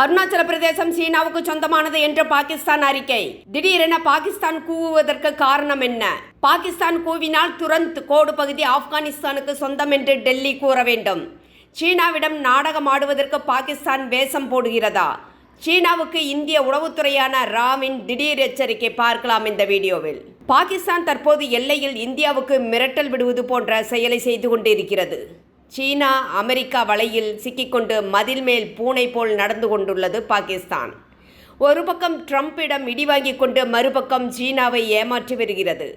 அருணாச்சல பிரதேசம் சீனாவுக்கு சொந்தமானது என்று பாகிஸ்தான் அறிக்கை. திடீரென பாகிஸ்தான் கூவுவதற்கு காரணம் என்ன? பாகிஸ்தான் கூவினால் துரந்த் கோடு பகுதி ஆப்கானிஸ்தானுக்கு சொந்தம் என்று டெல்லி கூற வேண்டும். சீனாவிடம் நாடகம் ஆடுவதற்கு பாகிஸ்தான் வேஷம் போடுகிறதா? சீனாவுக்கு இந்திய உளவுத்துறையான ராவின் திடீர் எச்சரிக்கை பார்க்கலாம் இந்த வீடியோவில். பாகிஸ்தான் தற்போது எல்லையில் இந்தியாவுக்கு மிரட்டல் விடுவது போன்ற செயலை செய்து கொண்டிருக்கிறது. சீனா அமெரிக்கா வலையில் சிக்கிக்கொண்டு மதில் மேல் பூனை போல் நடந்து கொண்டுள்ளது பாகிஸ்தான். ஒரு பக்கம் ட்ரம்ப்பிடம் இடி கொண்டு மறுபக்கம் சீனாவை ஏமாற்றி வருகிறது.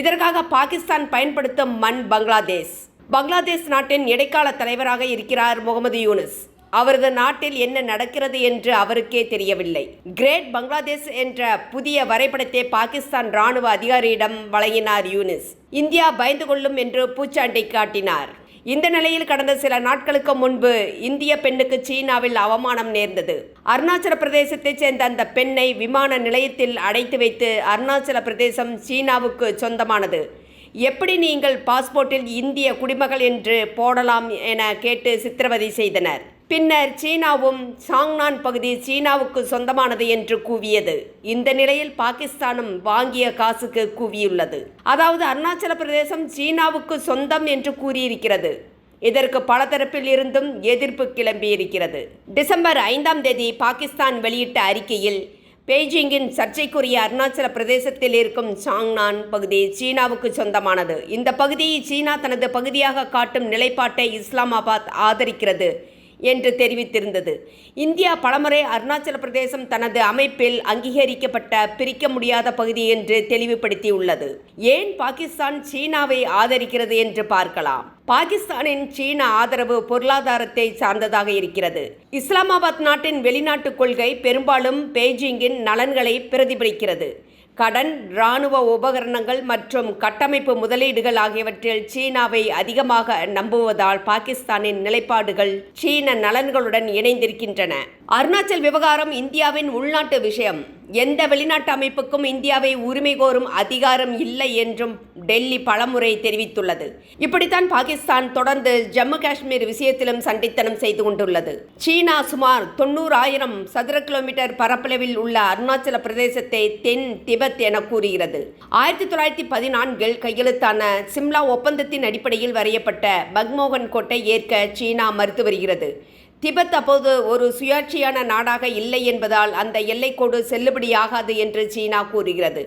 இதற்காக பாகிஸ்தான் பயன்படுத்தும் மண் பங்களாதேஷ். பங்களாதேஷ் நாட்டின் இடைக்கால தலைவராக இருக்கிறார் முகமது யூனுஸ். அவரது நாட்டில் என்ன நடக்கிறது என்று அவருக்கே தெரியவில்லை. கிரேட் பங்களாதேஷ் என்ற புதிய வரைபடத்தை பாகிஸ்தான் ராணுவ அதிகாரியிடம் வழங்கினார் யூனிஸ். இந்தியா பயந்து கொள்ளும் என்று பூச்சாண்டை காட்டினார். இந்த நிலையில் கடந்த சில நாட்களுக்கு முன்பு இந்திய பெண்ணுக்கு சீனாவில் அவமானம் நேர்ந்தது. அருணாச்சல பிரதேசத்தைச் சேர்ந்த அந்த பெண்ணை விமான நிலையத்தில் அடைத்து வைத்து அருணாச்சல பிரதேசம் சீனாவுக்கு சொந்தமானது. எப்படி நீங்கள் பாஸ்போர்ட்டில் இந்திய குடிமகள் என்று போடலாம் என கேட்டு சித்திரவதை செய்தனர். பின்னர் சீனாவும் சாங்னான் பகுதி சீனாவுக்கு சொந்தமானது என்று கூவியது. இந்த நிலையில் பாகிஸ்தானும் வாங்கிய காசுக்கு கூவியுள்ளது. அதாவது அருணாச்சல பிரதேசம் சீனாவுக்கு சொந்தம் என்று கூறியிருக்கிறது. இதற்கு பல தரப்பில் இருந்தும் எதிர்ப்பு கிளம்பியிருக்கிறது. டிசம்பர் ஐந்தாம் தேதி பாகிஸ்தான் வெளியிட்ட அறிக்கையில் பெய்ஜிங்கின் சர்ச்சைக்குரிய அருணாச்சல பிரதேசத்தில் இருக்கும் சாங்னான் பகுதி சீனாவுக்கு சொந்தமானது. இந்த பகுதியை சீனா தனது பகுதியாக காட்டும் நிலைப்பாட்டை இஸ்லாமாபாத் ஆதரிக்கிறது என்று தெரிவித்திருந்தது. இந்தியா பலமுறை அருணாச்சல பிரதேசம் தனது அமைப்பில் அங்கீகரிக்கப்பட்ட பிரிக்க முடியாத பகுதி என்று தெளிவுபடுத்தியுள்ளது. ஏன் பாகிஸ்தான் சீனாவை ஆதரிக்கிறது என்று பார்க்கலாம். பாகிஸ்தானின் சீன ஆதரவு பொருளாதாரத்தை சார்ந்ததாக இருக்கிறது. இஸ்லாமாபாத் நாட்டின் வெளிநாட்டு கொள்கை பெரும்பாலும் பெய்ஜிங்கின் நலன்களை பிரதிபலிக்கிறது. கடன் இராணுவ உபகரணங்கள் மற்றும் கட்டமைப்பு முதலீடுகள் ஆகியவற்றில் சீனாவை அதிகமாக நம்புவதால் பாகிஸ்தானின் நிலைப்பாடுகள் சீன நலன்களுடன் இணைந்திருக்கின்றன. அருணாச்சல் விவகாரம் இந்தியாவின் உள்நாட்டு விஷயம். எந்த வெளிநாட்டு அமைப்புக்கும் இந்தியாவை உரிமை கோரும் அதிகாரம் இல்லை என்றும் டெல்லி பலமுறை தெரிவித்துள்ளது. இப்படித்தான் பாகிஸ்தான் தொடர்ந்து ஜம்மு காஷ்மீர் விஷயத்திலும் சண்டைத்தனம் செய்து கொண்டுள்ளது. சீனா சுமார் தொண்ணூறாயிரம் சதுர கிலோமீட்டர் பரப்பளவில் உள்ள அருணாச்சல பிரதேசத்தை தென் திபெத் என கூறுகிறது. ஆயிரத்தி தொள்ளாயிரத்தி பதினான்கில் கையெழுத்தான சிம்லா ஒப்பந்தத்தின் அடிப்படையில் வரையப்பட்ட மக்மோகன் கோட்டை ஏற்க சீனா மறுத்து வருகிறது. திபெத் அப்போது ஒரு சுயாட்சியான நாடாக இல்லை என்பதால் அந்த எல்லைக்கோடு செல்லுபடியாகாது என்று சீனா கூறுகிறது.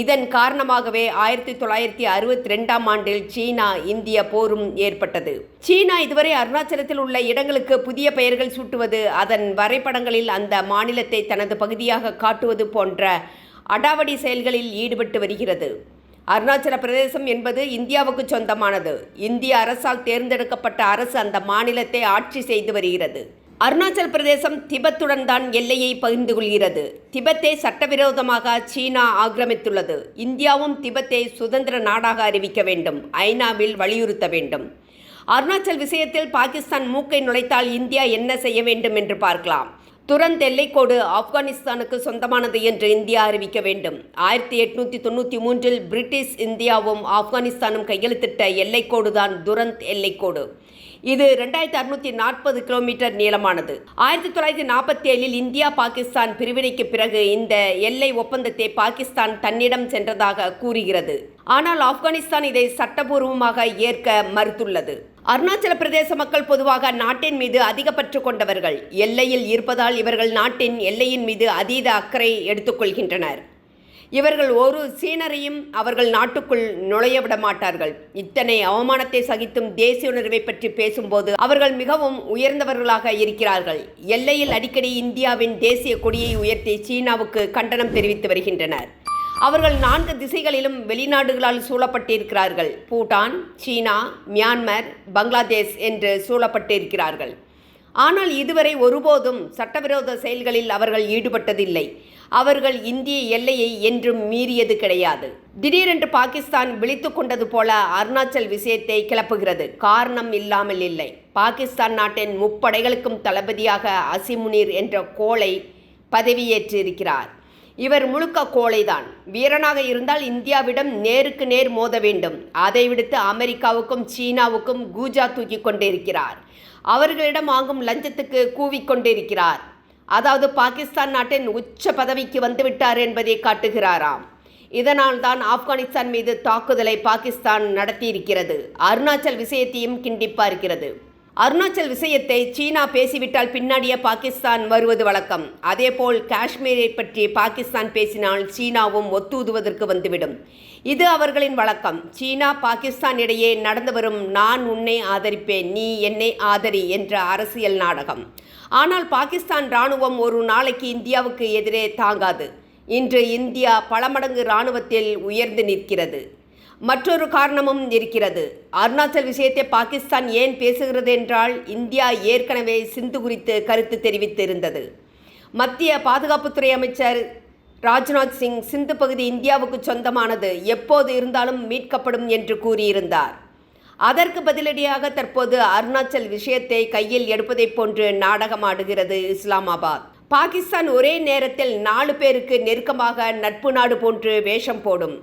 இதன் காரணமாகவே ஆயிரத்தி தொள்ளாயிரத்தி அறுபத்தி ரெண்டாம் ஆண்டில் சீனா இந்திய போரும் ஏற்பட்டது. சீனா இதுவரை அருணாச்சலத்தில் உள்ள இடங்களுக்கு புதிய பெயர்கள் சூட்டுவது அதன் வரைபடங்களில் அந்த மாநிலத்தை தனது பகுதியாக காட்டுவது போன்ற அடாவடி செயல்களில் ஈடுபட்டு வருகிறது. அருணாச்சல பிரதேசம் என்பது இந்தியாவுக்கு சொந்தமானது. இந்திய அரசால் தேர்ந்தெடுக்கப்பட்ட அரசு அந்த மாநிலத்தை ஆட்சி செய்து வருகிறது. அருணாச்சல் பிரதேசம் திபெத்துடன் தான் எல்லையை பகிர்ந்து கொள்கிறது. திபெத்தை சட்டவிரோதமாக சீனா ஆக்கிரமித்துள்ளது. இந்தியாவும் திபெத்தை சுதந்திர நாடாக அறிவிக்க வேண்டும். ஐநாவில் வலியுறுத்த வேண்டும். அருணாச்சல் விஷயத்தில் பாகிஸ்தான் மூக்கை நுழைத்தால் இந்தியா என்ன செய்ய வேண்டும் என்று பார்க்கலாம். துரந்த் எல்லைக்கோடு ஆப்கானிஸ்தானுக்கு சொந்தமானது என்று இந்தியா அறிவிக்க வேண்டும். ஆயிரத்தி எட்நூத்தி தொண்ணூற்றி மூன்றில் பிரிட்டிஷ் இந்தியாவும் ஆப்கானிஸ்தானும் கையெழுத்திட்ட எல்லைக்கோடுதான் துரந்த் எல்லைக்கோடு. இது ரெண்டாயிரத்தி அறுநூத்தி நாற்பது கிலோமீட்டர் நீளமானது. ஆயிரத்தி தொள்ளாயிரத்தி நாற்பத்தி ஏழில் இந்தியா பாகிஸ்தான் பிரிவினைக்கு பிறகு இந்த எல்லை ஒப்பந்தத்தை பாகிஸ்தான் தன்னிடம் சென்றதாக கூறுகிறது. ஆனால் ஆப்கானிஸ்தான் இதை சட்டபூர்வமாக ஏற்க மறுத்துள்ளது. அருணாச்சல பிரதேச மக்கள் பொதுவாக நாட்டின் மீது அதிகப்பற்று கொண்டவர்கள். எல்லையில் இருப்பதால் இவர்கள் நாட்டின் எல்லையின் மீது அதீத அக்கறை எடுத்துக்கொள்கின்றனர் இவர்கள் ஒரு சீனரையும் அவர்கள் நாட்டுக்குள் நுழைய விட மாட்டார்கள். இத்தனை அவமானத்தை சகித்தும் தேசிய உணர்வை பற்றி பேசும்போது அவர்கள் மிகவும் உயர்ந்தவர்களாக இருக்கிறார்கள். எல்லையில் அடிக்கடி இந்தியாவின் தேசிய கொடியை உயர்த்தி சீனாவுக்கு கண்டனம் தெரிவித்து வருகின்றனர். அவர்கள் நான்கு திசைகளிலும் வெளிநாடுகளால் சூழப்பட்டிருக்கிறார்கள். பூட்டான் சீனா மியான்மர் பங்களாதேஷ் என்று சூழப்பட்டிருக்கிறார்கள். ஆனால் இதுவரை ஒருபோதும் சட்டவிரோத செயல்களில் அவர்கள் ஈடுபட்டதில்லை. அவர்கள் இந்திய எல்லையை என்றும் மீறியது கிடையாது. திடீரென்று பாகிஸ்தான் விழித்து கொண்டது போல அருணாச்சல் விஷயத்தை கிளப்புகிறது. காரணம் இல்லாமல் இல்லை. பாகிஸ்தான் நாட்டின் முப்படைகளுக்கும் தளபதியாக அசிமுனீர் என்ற கோளை பதவியேற்றிருக்கிறார். இவர் முழுக்க கோழைதான். வீரனாக இருந்தால் இந்தியாவிடம் நேருக்கு நேர் மோத வேண்டும். அதை விடுத்து அமெரிக்காவுக்கும் சீனாவுக்கும் கூஜா தூக்கி கொண்டிருக்கிறார். அவர்களிடம் வாங்கும் லஞ்சத்துக்கு கூவிக்கொண்டிருக்கிறார் அதாவது பாகிஸ்தான் நாட்டின் உச்ச பதவிக்கு வந்துவிட்டார் என்பதை காட்டுகிறாராம். இதனால் தான் ஆப்கானிஸ்தான் மீது தாக்குதலை பாகிஸ்தான் நடத்தியிருக்கிறது. அருணாச்சல் விஷயத்தையும் கிண்டிப்பார்க்கிறது அருணாச்சல் விஷயத்தை சீனா பேசிவிட்டால் பின்னாடியே பாகிஸ்தான் வருவது வழக்கம். அதேபோல் காஷ்மீரை பற்றி பாகிஸ்தான் பேசினால் சீனாவும் ஒத்தூதுவதற்கு வந்துவிடும். இது அவர்களின் வழக்கம். சீனா பாகிஸ்தான் இடையே நடந்து வரும் நான் உன்னை ஆதரிப்பேன் நீ என்னை ஆதரி என்ற அரசியல் நாடகம். ஆனால் பாகிஸ்தான் இராணுவம் ஒரு நாளைக்கு இந்தியாவுக்கு எதிரே தாங்காது. இன்று இந்தியா பல மடங்கு இராணுவத்தில் உயர்ந்து நிற்கிறது. மற்றொரு காரணமும் இருக்கிறது. அருணாச்சல் விஷயத்தை பாகிஸ்தான் ஏன் பேசுகிறது என்றால் இந்தியா ஏற்கனவே சிந்து குறித்து கருத்து தெரிவித்திருந்தது. மத்திய பாதுகாப்புத்துறை அமைச்சர் ராஜ்நாத் சிங் சிந்து பகுதி இந்தியாவுக்கு சொந்தமானது எப்போது இருந்தாலும் மீட்கப்படும் என்று கூறியிருந்தார். அதற்கு பதிலடியாக தற்போது அருணாச்சல் விஷயத்தை கையில் எடுப்பதைப் போன்று நாடகமாடுகிறது இஸ்லாமாபாத். பாகிஸ்தான் ஒரே நேரத்தில் நாலு பேருக்கு நெருக்கமாக நட்பு நாடு போன்று வேஷம் போடும்.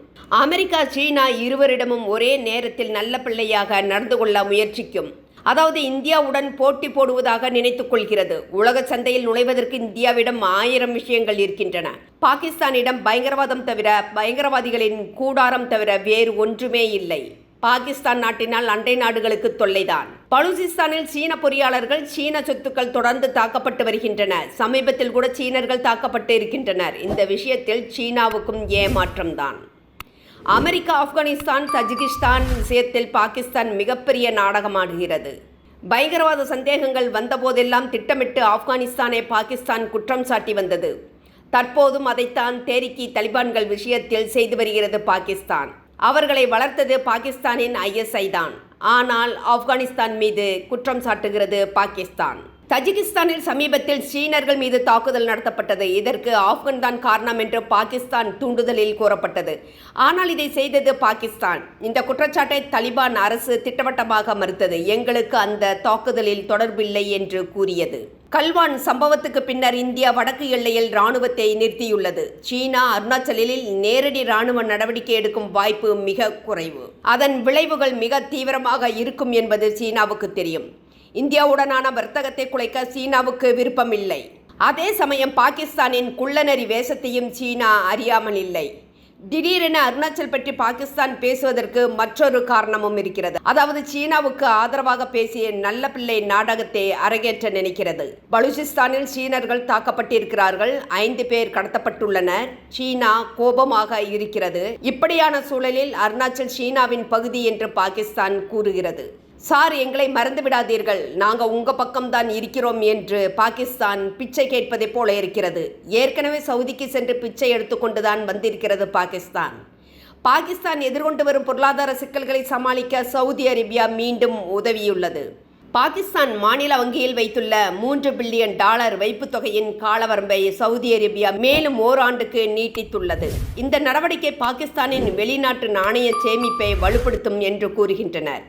அமெரிக்கா சீனா இருவரிடமும் ஒரே நேரத்தில் நல்ல பிள்ளையாக நடந்து கொள்ள முயற்சிக்கும். அதாவது இந்தியாவுடன் போட்டி போடுவதாக நினைத்துக் கொள்கிறது. உலக சந்தையில் நுழைவதற்கு இந்தியாவிடம் ஆயிரம் விஷயங்கள் இருக்கின்றன. பாகிஸ்தானிடம் பயங்கரவாதம் தவிர பயங்கரவாதிகளின் கூடாரம் தவிர வேறு ஒன்றுமே இல்லை. பாகிஸ்தான் நாட்டினால் அண்டை நாடுகளுக்கு தொல்லைதான். பலூசிஸ்தானில் சீன பொறியாளர்கள் சீன சொத்துக்கள் தொடர்ந்து தாக்கப்பட்டு வருகின்றன. சமீபத்தில் கூட சீனர்கள் தாக்கப்பட்டு இருக்கின்றனர். இந்த விஷயத்தில் சீனாவுக்கும் ஏமாற்றம்தான். அமெரிக்கா ஆப்கானிஸ்தான் தஜிகிஸ்தான் விஷயத்தில் பாகிஸ்தான் மிகப்பெரிய நாடகமாடுகிறது. பயங்கரவாத சந்தேகங்கள் வந்தபோதெல்லாம் திட்டமிட்டு ஆப்கானிஸ்தானை பாகிஸ்தான் குற்றம் சாட்டி வந்தது. தற்போதும் அதைத்தான் தேரிக்கி தலிபான்கள் விஷயத்தில் செய்து வருகிறது பாகிஸ்தான். அவர்களை வளர்த்தது பாகிஸ்தானின் ஐஎஸ்ஐ தான். ஆனால் ஆப்கானிஸ்தான் மீது குற்றம் சாட்டுகிறது பாகிஸ்தான். தஜிகிஸ்தானில் சமீபத்தில் சீனர்கள் மீது தாக்குதல் நடத்தப்பட்டது. இதற்கு ஆப்கன் தான் காரணம் என்று பாகிஸ்தான் தூண்டுதலில் கூறப்பட்டது. ஆனால் இதை செய்தது பாகிஸ்தான். இந்த குற்றச்சாட்டை தலிபான் அரசு திட்டவட்டமாக மறுத்தது. எங்களுக்கு அந்த தாக்குதலில் தொடர்பில்லை என்று கூறியது. கல்வான் சம்பவத்துக்கு பின்னர் இந்தியா வடக்கு எல்லையில் ராணுவத்தை நிறுத்தியுள்ளது. சீனா அருணாச்சலில் நேரடி ராணுவ நடவடிக்கை எடுக்கும் வாய்ப்பு மிக குறைவு. அதன் விளைவுகள் மிக தீவிரமாக இருக்கும் என்பது சீனாவுக்கு தெரியும். இந்தியாவுடனான வர்த்தகத்தை குலைக்க சீனாவுக்கு விருப்பமில்லை. அதே சமயம் பாகிஸ்தானின் குள்ளநரி வேஷத்தையும் சீனா அறியாமல் இல்லை. திடீரென அருணாச்சல் பற்றி பாகிஸ்தான் பேசுவதற்கு மற்றொரு காரணமும் இருக்கிறது. அதாவது சீனாவுக்கு ஆதரவாக பேசிய நல்ல பிள்ளை நாடகத்தை அரங்கேற்ற நினைக்கிறது. பலுச்சிஸ்தானில் சீனர்கள் தாக்கப்பட்டிருக்கிறார்கள். ஐந்து பேர் கடத்தப்பட்டுள்ளனர். சீனா கோபமாக இருக்கிறது. இப்படியான சூழலில் அருணாச்சல் சீனாவின் பகுதி என்று பாகிஸ்தான் கூறுகிறது. சார் எங்களை மறந்து விடாதீர்கள். நாங்கள் உங்கள் பக்கம்தான் இருக்கிறோம் என்று பாகிஸ்தான் பிச்சை கேட்பதைப் போல இருக்கிறது. ஏற்கனவே சவுதிக்கு சென்று பிச்சை எடுத்துக்கொண்டுதான் வந்திருக்கிறது பாகிஸ்தான். பாகிஸ்தான் எதிர்கொண்டு வரும் பொருளாதார சிக்கல்களை சமாளிக்க சவுதி அரேபியா மீண்டும் உதவியுள்ளது. பாகிஸ்தான் மாநில வங்கியில் வைத்துள்ள மூன்று பில்லியன் டாலர் வைப்புத் தொகையின் காலவரம்பை சவுதி அரேபியா மேலும் ஓராண்டுக்கு நீட்டித்துள்ளது. இந்த நடவடிக்கை பாகிஸ்தானின் வெளிநாட்டு நாணய சேமிப்பை வலுப்படுத்தும் என்று கூறுகின்றனர்.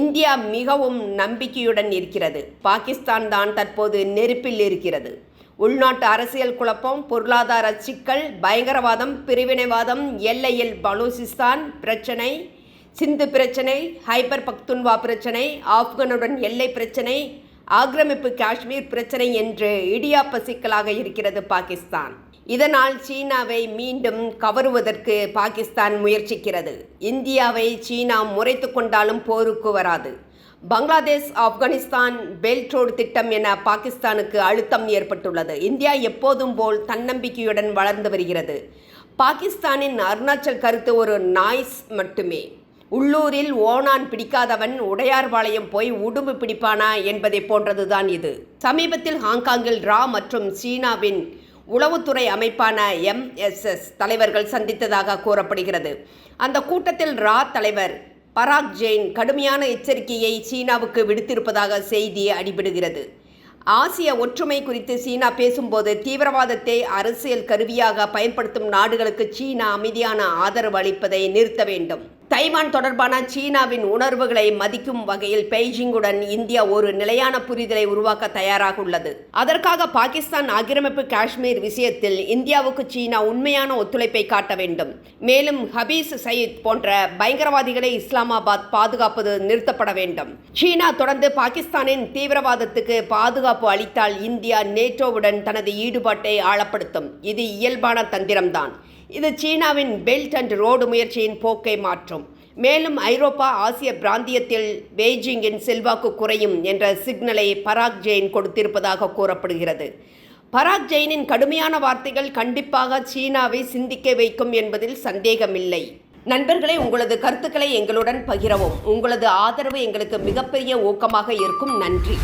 இந்தியா மிகவும் நம்பிக்கையுடன் இருக்கிறது. பாகிஸ்தான் தான் தற்போது நெருப்பில் இருக்கிறது. உள்நாட்டு அரசியல் குழப்பம் பொருளாதார சிக்கல் பயங்கரவாதம் பிரிவினைவாதம் எல்லையில் பலூசிஸ்தான் பிரச்சனை சிந்து பிரச்சனை ஹைபர் பக்துன்வா பிரச்சனை ஆப்கனுடன் எல்லை பிரச்சனை ஆக்கிரமிப்பு காஷ்மீர் பிரச்சனை என்று இடியாப்ப சிக்கலாக இருக்கிறது பாகிஸ்தான். இதனால் சீனாவை மீண்டும் கவருவதற்கு பாகிஸ்தான் முயற்சிக்கிறது. இந்தியாவை சீனா முறைத்து கொண்டாலும் போருக்கு வராது. பங்களாதேஷ் ஆப்கானிஸ்தான் பெல்ட் ரோடு திட்டம் என பாகிஸ்தானுக்கு அழுத்தம் ஏற்பட்டுள்ளது. இந்தியா எப்போதும் போல் தன்னம்பிக்கையுடன் வளர்ந்து வருகிறது. பாகிஸ்தானின் அருணாச்சல் கருத்து ஒரு நாய்ஸ் மட்டுமே. உள்ளூரில் ஓனான் பிடிக்காதவன் உடையார்பாளையம் போய் உடும்பு பிடிப்பானா என்பதை போன்றதுதான் இது. சமீபத்தில் ஹாங்காங்கில் ரா மற்றும் சீனாவின் உளவுத்துறை அமைப்பான எம்எஸ்எஸ் தலைவர்கள் சந்தித்ததாக கூறப்படுகிறது. அந்த கூட்டத்தில் ரா தலைவர் பராக் ஜெயின் கடுமையான எச்சரிக்கையை சீனாவுக்கு விடுத்திருப்பதாக செய்தி அடிபடுகிறது. ஆசிய ஒற்றுமை குறித்து சீனா பேசும்போது தீவிரவாதத்தை அரசியல் கருவியாக பயன்படுத்தும் நாடுகளுக்கு சீனா அமைதியான ஆதரவு அளிப்பதை நிறுத்த வேண்டும். தைவான் தொடர்பான சீனாவின் உணர்வுகளை மதிக்கும் வகையில் பெய்ஜிங்குடன் இந்தியா ஒரு நிலையான புரிதலை உருவாக்க தயாராக உள்ளது. அதற்காக பாகிஸ்தான் ஆக்கிரமிப்பு காஷ்மீர் விஷயத்தில் இந்தியாவுக்கு சீனா உண்மையான ஒத்துழைப்பை காட்ட வேண்டும். மேலும் ஹபீஸ் சயீத் போன்ற பயங்கரவாதிகளை இஸ்லாமாபாத் பாதுகாப்பது நிறுத்தப்பட வேண்டும். சீனா தொடர்ந்து பாகிஸ்தானின் தீவிரவாதத்துக்கு பாதுகாப்பு அளித்தால் இந்தியா நேட்டோவுடன் தனது ஈடுபாட்டை ஆழப்படுத்தும். இது இயல்பான தந்திரம்தான். இது சீனாவின் பெல்ட் அண்ட் ரோடு முயற்சியின் போக்கை மாற்றும். மேலும் ஐரோப்பா ஆசிய பிராந்தியத்தில் பெய்ஜிங்கின் செல்வாக்கு குறையும் என்ற சிக்னலை பராக் ஜெயின் கொடுத்திருப்பதாக கூறப்படுகிறது. பராக் ஜெயினின் கடுமையான வார்த்தைகள் கண்டிப்பாக சீனாவை சிந்திக்க வைக்கும் என்பதில் சந்தேகமில்லை. நண்பர்களே உங்களது கருத்துக்களை எங்களுடன் பகிரவும். உங்களது ஆதரவு எங்களுக்கு மிகப்பெரிய ஊக்கமாக இருக்கும். நன்றி.